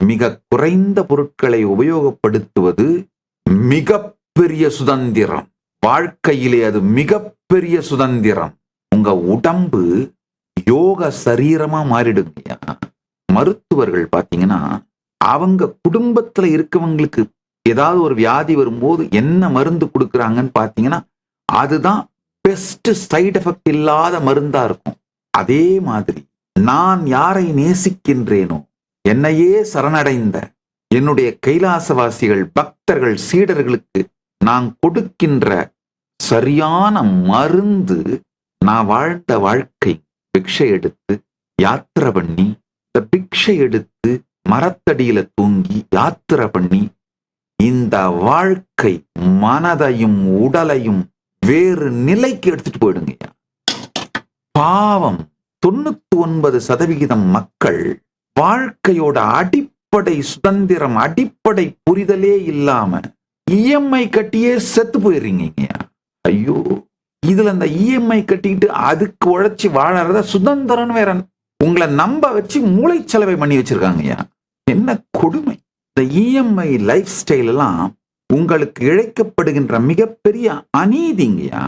மிக குறைந்த பொருட்களை உபயோகப்படுத்துவது மிகப்பெரிய சுதந்திரம். வாழ்க்கையிலே அது மிகப்பெரிய சுதந்திரம். உங்க உடம்பு யோக சரீரமா மாறிடுங்கய்யா மருத்துவர்கள் பாத்தீங்கன்னா அவங்க குடும்பத்துல இருக்கவங்களுக்கு ஏதாவது ஒரு வியாதி வரும்போது என்ன மருந்து கொடுக்குறாங்கன்னு பாத்தீங்கன்னா அதுதான் பெஸ்ட் சைடு எஃபெக்ட் இல்லாத மருந்தா இருக்கும். அதே மாதிரி நான் யாரை நேசிக்கின்றேனோ என்னையே சரணடைந்த என்னுடைய கைலாசவாசிகள் பக்தர்கள் சீடர்களுக்கு நான் கொடுக்கின்ற சரியான மருந்து நான் வாழ்ந்த வாழ்க்கை பிக்ஷை எடுத்து யாத்திரை பண்ணி இந்த பிக்ஷை எடுத்து மரத்தடியில தூங்கி யாத்திரை பண்ணி இந்த வாழ்க்கை மனதையும் உடலையும் வேறு நிலைக்கு எடுத்துட்டு போயிடுங்கய்யா பாவம் தொண்ணூத்தி ஒன்பது சதவிகிதம் மக்கள் வாழ்க்கையோட அடிப்படை சுதந்திரம் அடிப்படை புரிதலே இல்லாம இஎம்ஐ கட்டியே செத்து போயிடுறீங்கய்யா ஐயோ. இதுல அந்த இஎம்ஐ கட்டிக்கிட்டு அதுக்கு உழைச்சி வாழறத சுதந்திரம் வேற உங்களை நம்ப வச்சு மூளைச்சலவை பண்ணி வச்சிருக்காங்கய்யா என்ன கொடுமை. இந்த இஎம்ஐ லைஃப் ஸ்டைல் எல்லாம் உங்களுக்கு இழைக்கப்படுகின்ற மிகப்பெரிய அநீதிங்கய்யா